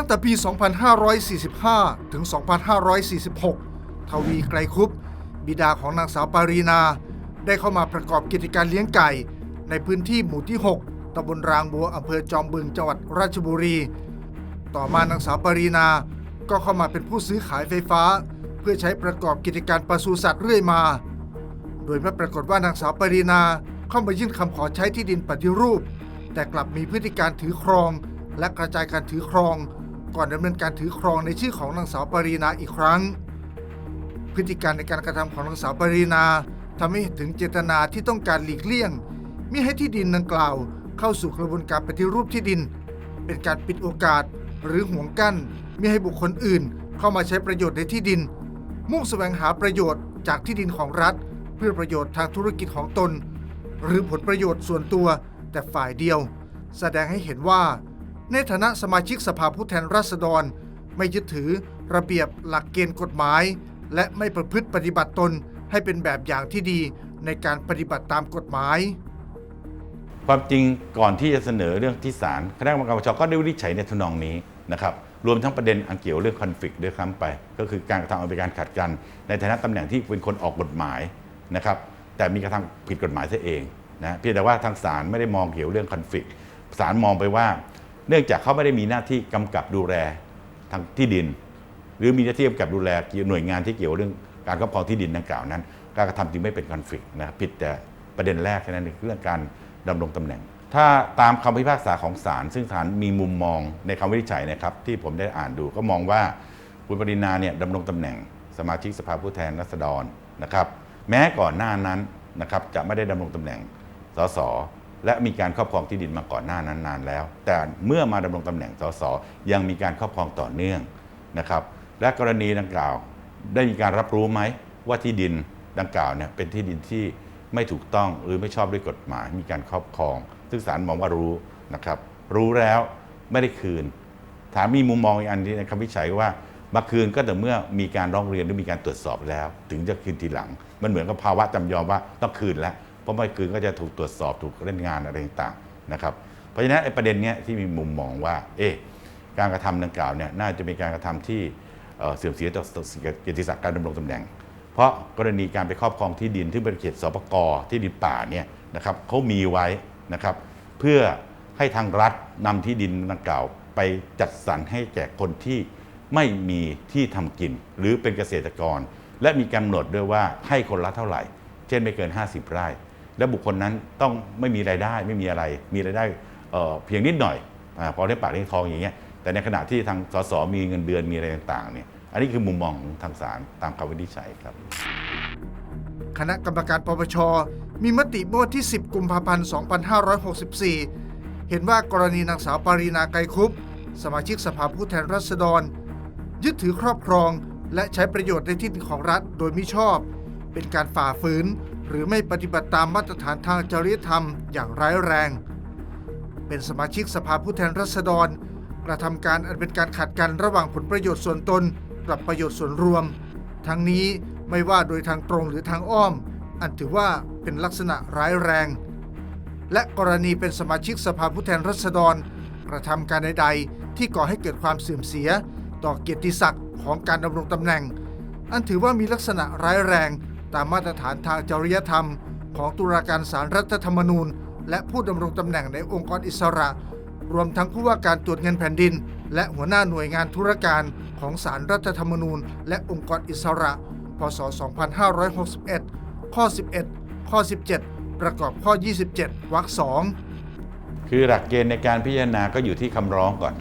ตั้งแต่ปี 2545 ถึง 2546 ทวีไกรคุป บิดาของนางสาวปารีนา ได้เข้ามาประกอบกิจการเลี้ยงไก่ ในพื้นที่หมู่ที่ 6ตำบลรางบัวอำเภอจอมบึงจังหวัดราชบุรี ต่อมานางสาวปารีนา ก็เข้ามาเป็นผู้ซื้อขายไฟฟ้า เพื่อใช้ประกอบกิจการปศุสัตว์เรื่อยมา โดยไม่ปรากฏว่านางสาวปรินาเข้ามายื่นคำขอใช้ที่ดินปฏิรูป แต่กลับมีพฤติการถือครองและกระจายการถือครอง ก่อนดำเนินการถือครองในชื่อของนางสาวปรินาอีกครั้ง พฤติการในการกระทำของนางสาวปรินาทำให้ถึงเจตนาที่ต้องการหลีกเลี่ยงมิให้ที่ดินดังกล่าว เข้าสู่กระบวนการปฏิรูปที่ดิน เป็นการปิดโอกาสหรือห่วงกั้นมิให้บุคคลอื่น เข้ามาใช้ประโยชน์ในที่ดิน มุ่งแสวงหาประโยชน์จากที่ดินของรัฐ เพื่อประโยชน์ทางธุรกิจของตน หรือผลประโยชน์ส่วนตัวแต่ฝ่ายเดียว แสดงให้เห็นว่า ในฐานะสมาชิกสภาผู้แทนราษฎร ไม่ยึดถือระเบียบหลักเกณฑ์กฎหมาย และไม่ประพฤติปฏิบัติตนให้เป็นแบบอย่างที่ดีในการปฏิบัติตามกฎหมาย ความจริงก่อนที่จะเสนอเรื่องที่ศาลคณะกรรมการปปชก็ได้วินิจฉัยในทนองนี้นะครับรวมทั้งประเด็นอันเกี่ยวเรื่องคอนฟ lict ด้วยครั้งไป ก็คือการกระทำอันเป็นการขัดกัน ในฐานะตำแหน่งที่เป็นคนออกกฎหมายนะครับแต่มีกระทำผิดกฎหมายซะเองนะเพียงแต่ว่าทางศาลไม่ได้มองเกี่ยวเรื่องคอนฟ lict ศาลมองไปว่า เนื่องจากเขาไม่ได้มีหน้าที่กำกับดูแลทางที่ดิน หรือมีหน้าที่กำกับดูแลหน่วยงานที่เกี่ยวเรื่องการครอบครองที่ดินดังกล่าวนั้น การกระทำจึงไม่เป็นคอนฟ lict นะผิดแต่ประเด็นแรกแค่นั้นเองเรื่องการดำรงตำแหน่ง ถ้าตามคำพิพากษาของศาลซึ่งศาลมีมุมมองในคำวินิจฉัยนะครับที่ผมได้อ่านดูก็มองว่าคุณปรินาเนี่ยดำรงตำแหน่ง สมาชิกสภาผู้แทนราษฎรนะครับ แม้ก่อนหน้านั้นนะครับจะไม่ได้ดำรงตำแหน่งสส และมีการครอบครองที่ดินมาก่อนหน้านั้นนานแล้ว แต่เมื่อมาดำรงตำแหน่งสสยังมีการครอบครองต่อเนื่องนะครับและกรณีดังกล่าวได้มีการรับรู้ไหมว่าที่ดินดังกล่าวเนี่ยเป็นที่ดินที่ไม่ถูกต้องหรือไม่ชอบด้วยกฎหมาย มีการครอบครอง ซึ่งศาลมองว่ารู้นะครับรู้แล้วไม่ได้คืน ถามมีมุมมองอีกอันที่ในคำวิจัยว่ามาคืนก็แต่เมื่อมีการร้องเรียนหรือมีการตรวจสอบแล้ว ถึงจะคืนทีหลัง มันเหมือนกับภาวะจำยอมว่าต้องคืนแล้ว เพราะไม่คืนก็จะถูกตรวจสอบถูกเล่นงานอะไรต่างๆนะครับ เพราะฉะนั้นไอ้ประเด็นเนี้ยที่มีมุมมองว่า เอ๊ะการกระทำดังกล่าวเนี่ยน่าจะเป็นการกระทำที่เสื่อมเสียต่อเกียรติศักดิ์การดำรงตำแหน่ง เพราะกรณีการไปครอบครองที่ดินที่เป็นเขตสปกที่ดินป่าเนี่ยนะครับเขามีไว้นะครับ เพื่อให้ทางรัฐนำที่ดินดังกล่าว ไปจัดสรรให้แก่คนที่ไม่มีที่ทำกิน หรือเป็นเกษตรกร และมีกำหนดด้วยว่าให้คนละเท่าไหร่ เช่นไม่เกิน 50 ไร่ และบุคคลนั้นต้องไม่มีรายได้ไม่มีอะไร มีรายได้เเพียงนิดหน่อยอพอได้ปากได้ทองอย่างเงี้ยแต่ในขณะที่ทางสสมีเงินเดือนมีอะไรต่างๆเนี่ยอันนี้คือมุมมองของทางศาลตามคำวินิจฉัยครับ คณะกรรมการปปชมีมติเมื่อวันที่ 10 กุมภาพันธ์ 2564 เห็นว่ากรณีนางสาวปารีนาไกรคุป สมาชิกสภาผู้แทนราษฎร ยึดถือครอบครองและใช้ประโยชน์ในที่ดินของรัฐโดยมิชอบ เป็นการฝ่าฝืน หรือไม่ปฏิบัติตามมาตรฐานทางจริยธรรมอย่างร้ายแรง เป็นสมาชิกสภาผู้แทนราษฎร กระทำการอันเป็นการขัดกันระหว่างผลประโยชน์ส่วนตนกับประโยชน์ส่วนรวม ทั้งนี้ไม่ว่าโดยทางตรงหรือทางอ้อม อันถือว่าเป็นลักษณะร้ายแรง และกรณีเป็นสมาชิกสภาผู้แทนราษฎร กระทำการใดๆ ที่ก่อให้เกิดความเสื่อมเสีย ต่อเกียรติศักดิ์ของการดำรงตำแหน่ง อันถือว่ามีลักษณะร้ายแรง ตามมาตรฐานทางจริยธรรม ของตุลาการศาลรัฐธรรมนูญ และผู้ดำรงตำแหน่งในองค์กรอิสระ รวมทั้งผู้ว่าการตรวจเงินแผ่นดิน และหัวหน้าหน่วยงานธุรการของศาลรัฐธรรมนูญ และองค์กรอิสระ พศ 2561 ข้อ 11 ข้อ 17 ประกอบข้อ 27 วรรคสองคือหลักเกณฑ์ในการพิจารณาก็อยู่ที่คำร้องก่อน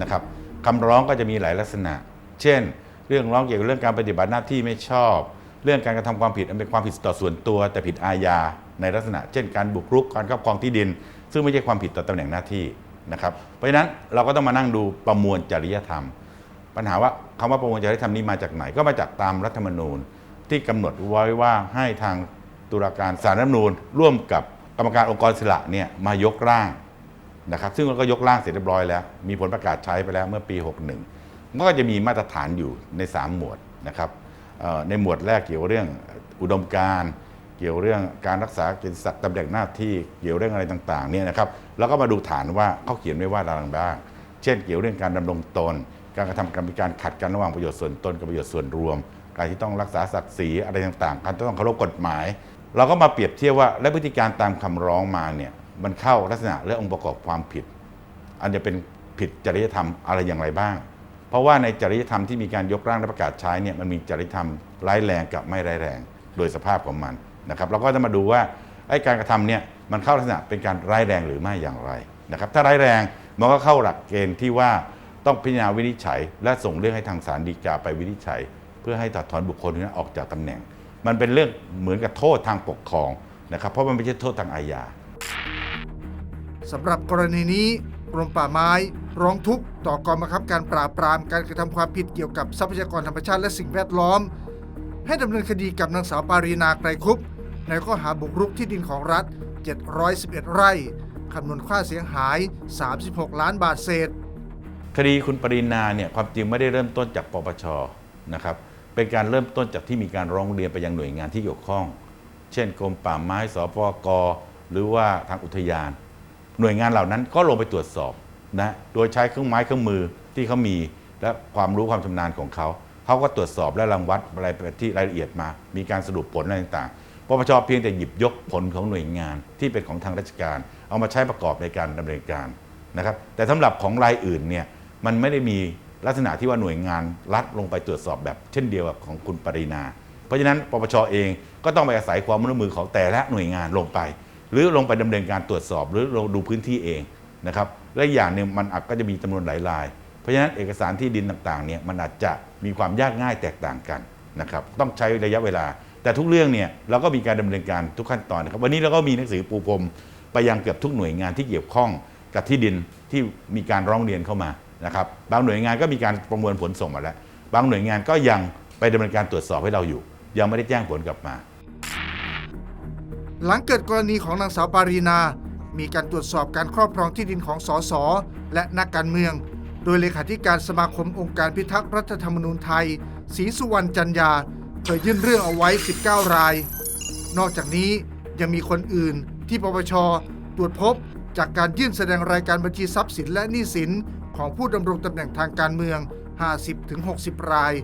นะครับคำร้องก็จะมีหลายลักษณะ เช่น เรื่องร้องเกี่ยวกับเรื่องการปฏิบัติหน้าที่ไม่ชอบ เรื่องการกระทำความผิดอันเป็นความผิดต่อส่วนตัว แต่ผิดอาญาในลักษณะ เช่นการบุกรุกการครอบครองที่ดิน ซึ่งไม่ใช่ความผิดต่อตำแหน่งหน้าที่นะครับ เพราะฉะนั้นเราก็ต้องมานั่งดูประมวลจริยธรรม ปัญหาว่าคำว่าประมวลจริยธรรมนี้มาจากไหนก็มาจากตามรัฐธรรมนูญ ที่กำหนดไว้ว่าให้ทางตุลาการศาลรัฐธรรมนูญ ร่วมกับกรรมการองค์กรอิสระเนี่ยมายกร่างนะครับ ซึ่งเราก็ยกร่างเสร็จเรียบร้อยแล้ว มีผลประกาศใช้ไปแล้วเมื่อปี 61มันก็จะมีมาตรฐานอยู่ใน 3 หมวดนะครับ ในหมวดแรกเกี่ยวเรื่องอุดมการเกี่ยวเรื่องการรักษาเกียรติศักดิ์ตำแหน่งหน้าที่เกี่ยวเรื่องอะไรต่างๆเนี่ยนะครับแล้วก็มาดูฐานว่าเขาเขียนไว้ว่าอะไรบ้าง เช่น เกี่ยวเรื่องการดำรงตน การกระทำการมการขัดกันระหว่างประโยชน์ส่วนตนกับประโยชน์ส่วนรวม การที่ต้องรักษาศักดิ์ศรีอะไรต่างๆ การต้องเคารพกฎหมาย เราก็มาเปรียบเทียบว่าและพฤติการตามคำร้องมาเนี่ยมันเข้าลักษณะและองค์ประกอบความผิด อันจะเป็นผิดจริยธรรมอะไรอย่างไรบ้าง ราะว่าในจริยธรรมที่มีการยกร่างและประกาศใช้เนี่ยมันมีจริยธรรมร้ายแรงกับไม่ร้ายแรง โดยสภาพของมันนะครับเราก็จะมาดูว่าไอ้การกระทำเนี่ยมันเข้าลักษณะเป็นการร้ายแรงหรือไม่อย่างไรนะครับถ้าร้ายแรงมันก็เข้าหลักเกณฑ์ที่ว่าต้องพิจารณาวินิจฉัย และส่งเรื่องให้ทางศาลฎีกาไปวินิจฉัย เพื่อให้ตัดถอนบุคคลนนั้นออกจากตำแหน่ง มันเป็นเรื่องเหมือนกับโทษทางปกครองนะครับเพราะมันไม่ใช่โทษทางอาญาสำหรับกรณีนี้ กรมป่าไม้ ร้องทุกข์ต่อกองบังคับการปราบปรามการกระทำความผิดเกี่ยวกับทรัพยากรธรรมชาติและสิ่งแวดล้อม ให้ดำเนินคดีกับนางสาวปารีนาไกรคุปในข้อหาบุกรุกที่ดินของรัฐ 711 ไร่คำนวณค่าเสียหาย 36 ล้านบาทเศษ คดีคุณปรินาเนี่ยความจริงไม่ได้เริ่มต้นจากปปชนะครับเป็นการเริ่มต้นจากที่มีการร้องเรียนไปยังหน่วยงานที่เกี่ยวข้อง เช่นกรมป่าไม้สปกหรือว่าทางอุทยาน หน่วยงานเหล่านั้นก็ลงไปตรวจสอบนะโดยใช้เครื่องไม้เครื่องมือที่เขามีและความรู้ความชำนาญของเขาเขาก็ตรวจสอบและรังวัดอะไรที่รายละเอียดมา มีการสรุปผลอะไรต่างๆปปชเพียงแต่หยิบยกผลของหน่วยงานที่เป็นของทางราชการ เอามาใช้ประกอบในการดำเนินการนะครับแต่สำหรับของรายอื่นเนี่ยมันไม่ได้มีลักษณะที่ว่าหน่วยงานรัฐลงไปตรวจสอบแบบ เช่นเดียวกับของคุณปรินา เพราะฉะนั้นปปชเองก็ต้องไปอาศัยความร่วมมือของแต่ละหน่วยงานลงไป หรือลงไปดำเนินการตรวจสอบ หรือลงดูพื้นที่เองนะครับและอย่างหนึ่งมันอาจก็จะมีจำนวนหลายราย เพราะฉะนั้นเอกสารที่ดินต่างๆเนี่ยมันอาจจะมีความยากง่ายแตกต่างกันนะครับต้องใช้ระยะเวลา แต่ทุกเรื่องเนี่ยเราก็มีการดำเนินการทุกขั้นตอนนะครับวันนี้เราก็มีหนังสือปูพรมไปยังเกือบทุกหน่วยงานที่เกี่ยวข้องกับที่ดินที่มีการร้องเรียนเข้ามานะครับบางหน่วยงานก็มีการประมวลผลส่งมาแล้ว บางหน่วยงานก็ยังไปดำเนินการตรวจสอบให้เราอยู่ ยังไม่ได้แจ้งผลกลับมา หลังเกิดกรณีของนางสาวปารีนา มีการตรวจสอบการครอบครองที่ดินของสสและนักการเมือง โดยเลขาธิการสมาคมองค์การพิทักษ์รัฐธรรมนูญไทยศรีสุวรรณจันยาเคยยื่นเรื่องเอาไว้ 19 ราย นอกจากนี้ยังมีคนอื่นที่ปปชตรวจพบจากการยื่นแสดงรายการบัญชีทรัพย์สินและหนี้สิน ของผู้ดำรงตำแหน่งทางการเมือง 50-60 ราย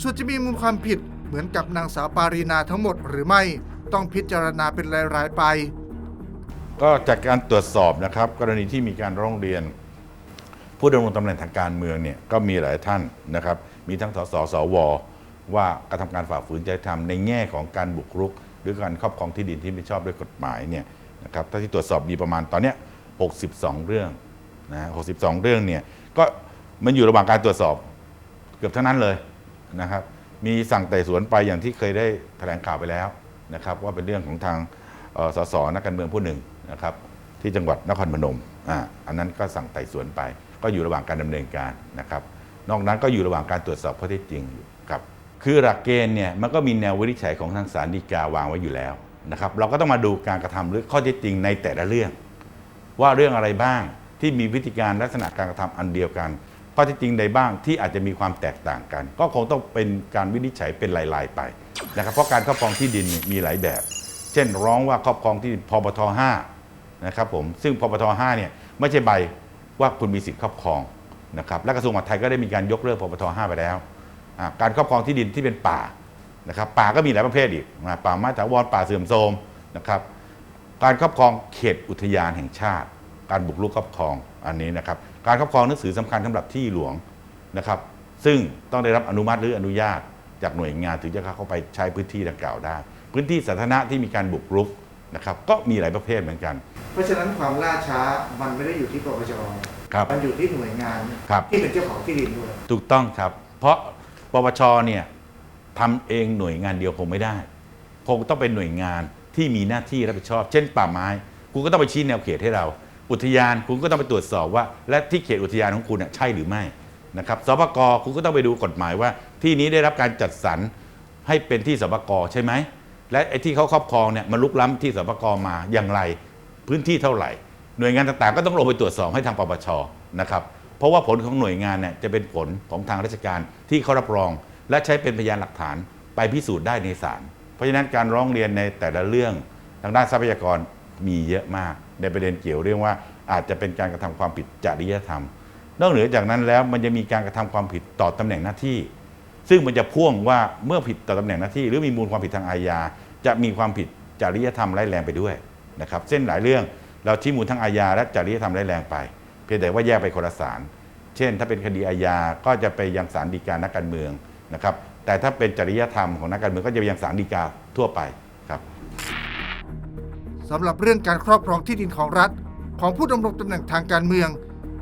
ส่วนจะมีมูลความผิดเหมือนกับนางสาวปารีนาทั้งหมดหรือไม่ ต้องพิจารณาเป็นรายๆไป ก็จากการตรวจสอบนะครับ กรณีที่มีการร้องเรียน ผู้ดำรงตำแหน่งทางการเมืองเนี่ยก็มีหลายท่านนะครับ มีทั้งสสสว ว่ากระทำการฝ่าฝืนจริยธรรมในแง่ของการบุกรุก หรือการครอบครองที่ดินที่ไม่ชอบด้วยกฎหมายเนี่ยนะครับถ้าที่ตรวจสอบมีประมาณตอนเนี้ย62 เรื่องนะ62 เรื่องเนี่ยก็มันอยู่ระหว่างการตรวจสอบเกือบทั้งนั้นเลยนะครับ มีสั่งไต่สวนไปอย่างที่เคยได้แถลงข่าวไปแล้ว นะครับว่าเป็นเรื่องของทางสสนักการเมืองผู้หนึ่งนะครับที่จังหวัดนครพนมอ่าอันนั้นก็สั่งไต่สวนไป ก็อยู่ระหว่างการดำเนินการนะครับนอกนั้นก็อยู่ระหว่างการตรวจสอบข้อเท็จจริงอยู่ครับคือหลักเกณฑ์เนี่ยมันก็มีแนววินิจฉัยของทางศาลฎีกาวางไว้อยู่แล้วนะครับเราก็ต้องมาดูการกระทำหรือข้อเท็จจริงในแต่ละเรื่อง ว่าเรื่องอะไรบ้างที่มีวิธีการลักษณะการกระทำอันเดียวกันข้อเท็จจริงใดบ้างที่อาจจะมีความแตกต่างกัน ก็คงต้องเป็นการวินิจฉัยเป็นลายๆไป นะครับเพราะการครอบครองที่ดินมีหลายแบบ เช่นร้องว่าครอบครองที่พบท5นะครับผมซึ่งพบท5เนี่ยไม่ใช่ใบว่าคุณมีสิทธิ์ครอบครองนะครับและกระทรวงมหาดไทยก็ได้มีการยกเลิกพบท5ไปแล้ว การครอบครองที่ดินที่เป็นป่านะครับป่าก็มีหลายประเภทอีกนะป่าไม้ถาวรป่าเสื่อมโทรมนะครับการครอบครองเขตอุทยานแห่งชาติ การบุกรุกครอบครองอันนี้นะครับการครอบครองหนังสือสำคัญสำหรับที่หลวงนะครับซึ่งต้องได้รับอนุมัติหรืออนุญาต จากหน่วยงานถึงจะเข้าไปใช้พื้นที่ดังกล่าวได้ พื้นที่สาธารณะที่มีการบุกรุกนะครับก็มีหลายประเภทเหมือนกัน เพราะฉะนั้นความล่าช้ามันไม่ได้อยู่ที่ปปชครับมันอยู่ที่หน่วยงานครับที่เป็นเจ้าของที่ดินด้วยถูกต้องครับ เพราะปปชเนี่ยทำเองหน่วยงานเดียวคงไม่ได้ คงต้องเป็นหน่วยงานที่มีหน้าที่รับผิดชอบ เช่น ป่าไม้ คุณก็ต้องไปชี้แนวเขตให้เรา อุทยานคุณก็ต้องไปตรวจสอบว่า และที่เขตอุทยานของคุณน่ะใช่หรือไม่ นะครับสปกคุณก็ต้องไปดูกฎหมายว่า ที่นี้ได้รับการจัดสรรให้เป็นที่สปกใช่ไหมและไอ้ที่เขาครอบครองเนี่ยมันลุกล้ำที่สปกมาอย่างไรพื้นที่เท่าไหร่ หน่วยงานต่างๆ ก็ต้องลงไปตรวจสอบให้ทางปปชนะครับเพราะว่าผลของหน่วยงานเนี่ยจะเป็นผลของทางราชการที่เขารับรอง และใช้เป็นพยานหลักฐานไปพิสูจน์ได้ในศาลเพราะฉะนั้นการร้องเรียนในแต่ละเรื่องทางด้านทรัพยากรมีเยอะมาก ในประเด็นเกี่ยวเรื่องว่าอาจจะเป็นการกระทำความผิดจริยธรรม นอกเหนือจากนั้นแล้วมันจะมีการกระทำความผิดต่อตำแหน่งหน้าที่ ซึ่งมันจะพ่วงว่าเมื่อผิดต่อตำแหน่งหน้าที่ หรือมีมูลความผิดทางอาญาจะมีความผิดจริยธรรมร้ายแรงไปด้วยนะครับเส้นหลายเรื่องเราชี้มูลทั้งอาญาและจริยธรรมร้ายแรงไป เพียงแต่ว่าแยกไปคนละศาลเช่น ถ้าเป็นคดีอาญาก็จะไปยังศาลฎีกานักการเมืองนะครับแต่ถ้าเป็นจริยธรรมของนักการเมืองก็จะไปยังศาลฎีกาทั่วไปครับสำหรับเรื่องการครอบครองที่ดินของรัฐ ของผู้ดำรงตำแหน่งทางการเมือง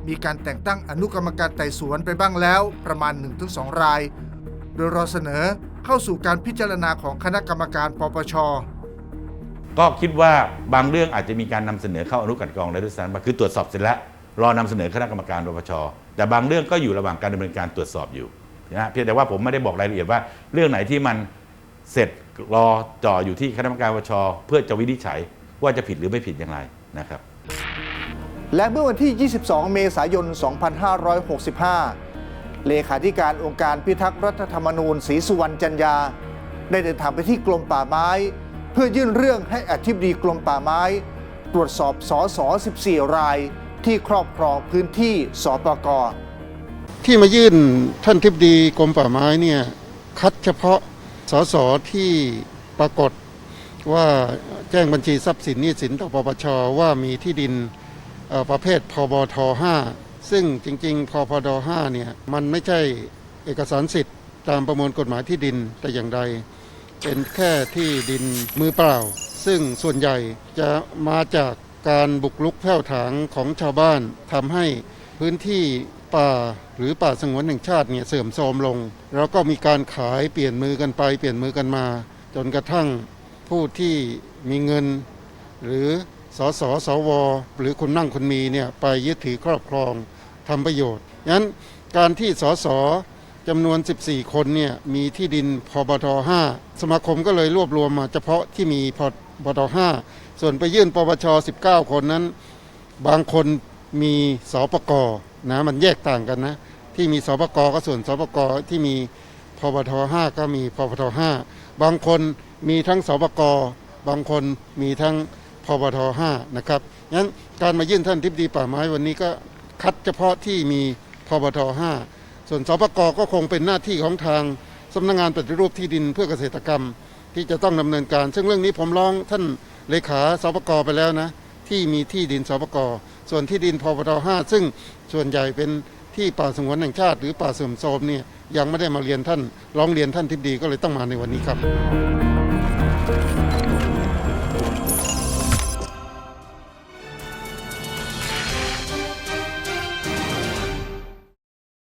มีการแต่งตั้งอนุกรรมการไต่สวนไปบ้างแล้วประมาณ 1-2 ราย โดยรอเสนอเข้าสู่การพิจารณาของคณะกรรมการปปช ก็คิดว่าบางเรื่องอาจจะมีการนำเสนอเข้าอนุกันกรองแล้วด้วยซ้ำคือตรวจสอบเสร็จแล้วรอนำเสนอคณะกรรมการปปช แต่บางเรื่องก็อยู่ระหว่างการดำเนินการตรวจสอบอยู่นะฮะเพียงแต่ว่าผมไม่ได้บอกรายละเอียดว่า เรื่องไหนที่มันเสร็จรอจ่ออยู่ที่คณะกรรมการปปช เพื่อจะวินิจฉัยว่าจะผิดหรือไม่ผิดอย่างไรนะครับ และเมื่อวันที่ 22 เมษายน 2565 เลขาธิการองค์การพิทักษ์รัฐธรรมนูญศรีสุวรรณจันยา ได้เดินทางไปที่กรมป่าไม้ เพื่อยื่นเรื่องให้อธิบดีกรมป่าไม้ ตรวจสอบสอสอ14 ราย ที่ครอบครองพื้นที่สปกที่มายื่นท่านทิบดีกรมป่าไม้เนี่ยคัดเฉพาะสสที่ปรากฏว่าแจ้งบัญชีทรัพย์สินหนี้สินต่อปปชว่ามีที่ดิน ประเภทพบท5ซึ่งจริงๆพพด5เนี่ยมันไม่ใช่เอกสารสิทธิ์ตามประมวลกฎหมายที่ดินแต่อย่างใด เป็นแค่ที่ดินมือเปล่า ซึ่งส่วนใหญ่จะมาจากการบุกรุกแผ่วถางของชาวบ้านทำให้พื้นที่ป่าหรือป่าสงวนแห่งชาติเนี่ยเสื่อมโทรมลง แล้วก็มีการขายเปลี่ยนมือกันไป เปลี่ยนมือกันมา จนกระทั่งผู้ที่มีเงิน หรือ สสสว หรือคนนั่งคนมีเนี่ยไปยึดถือครอบครองทำประโยชน์งั้นการที่สสจำนวน 14 คนเนี่ยมีที่ดินพบท5สมาคมก็เลยรวบรวมมาเฉพาะที่มีพบท5ส่วนไปยื่นปปช 19 คนนั้น บางคนมีสปกนะมันแยกต่างกันนะ ที่มีสปกก็ส่วนสปกที่มีพบท5ก็มีพบท5บางคนมีทั้งสปกบางคนมีทั้ง บท5นะครับงั้นการมายื่นท่านทิบดีป่าไม้วันนี้ก็คัดเฉพาะที่มีพบท5ส่วนสปกก็คงเป็นหน้าที่ของทางสำนักงานปฏิรูปที่ดินเพื่อเกษตรกรรม ที่จะต้องดำเนินการ ซึ่งเรื่องนี้ผมร้องท่านเลขาสปกไปแล้วนะที่มีที่ดินสปกส่วนที่ดินพปท5ซึ่งส่วนใหญ่เป็นที่ป่าสงวนแห่งชาติ หรือป่าเสื่อมโทรมเนี่ยยังไม่ได้มาเรียนท่านร้องเรียนท่านทิบดีก็เลยต้องมาในวันนี้ครับ